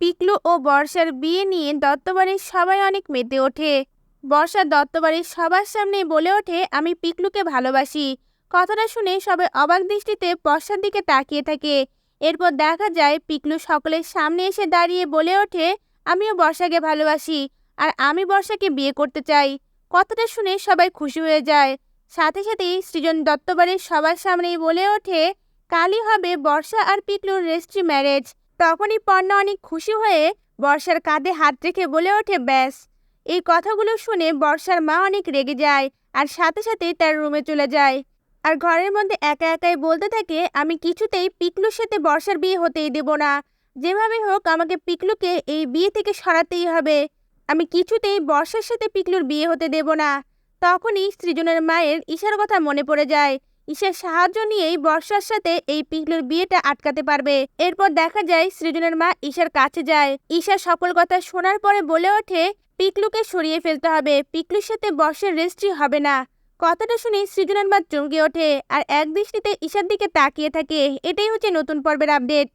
পিকলু ও বর্ষার বিয়ে নিয়ে দত্তবাড়ির সবাই অনেক মেতে ওঠে। বর্ষা দত্তবাড়ির সবার সামনে বলে ওঠে, আমি পিকলুকে ভালোবাসি। কথাটা শুনে সবাই অবাক দৃষ্টিতে বর্ষার দিকে তাকিয়ে থাকে। এরপর দেখা যায়, পিকলু সকলের সামনে এসে দাঁড়িয়ে বলে ওঠে, আমিও বর্ষাকে ভালোবাসি আর আমি বর্ষাকে বিয়ে করতে চাই। কথাটা শুনে সবাই খুশি হয়ে যায়। সাথে সাথেই সৃজন দত্তবাড়ির সবার সামনেই বলে ওঠে, কালই হবে বর্ষা আর পিকলুর রেজিস্ট্রি ম্যারেজ। তখনই পর্ণা অনেক খুশি হয়ে বর্ষার কাঁধে হাত রেখে বলে ওঠে, ব্যাস। এই কথাগুলো শুনে বর্ষার মা অনেক রেগে যায় আর সাথে সাথে তার রুমে চলে যায়। আর ঘরের মধ্যে একা একাই বলতে থাকে, আমি কিছুতেই পিকলুর সাথে বর্ষার বিয়ে হতেই দেব না। যেভাবে হোক আমাকে পিকলুকে এই বিয়ে থেকে সরাতেই হবে। আমি কিছুতেই বর্ষার সাথে পিকলুর বিয়ে হতে দেব না। তখনই সৃজনের মায়ের ঈশার কথা মনে পড়ে যায়। ঈশার সাহায্য নিয়েই বর্ষার সাথে এই পিকলুর বিয়েটা আটকাতে পারবে। এরপর দেখা যায় সৃজনের মা ঈশার কাছে যায়। ঈশা সকল কথা শোনার পরে বলে ওঠে, পিকলুকে সরিয়ে ফেলতে হবে। পিকলুর সাথে বর্ষের রেস্ট্রি হবে না। কথাটা শুনে সৃজনের মা চমকে ওঠে আর এক দৃষ্টিতে ঈশার দিকে তাকিয়ে থাকে। এটাই হচ্ছে নতুন পর্বের আপডেট।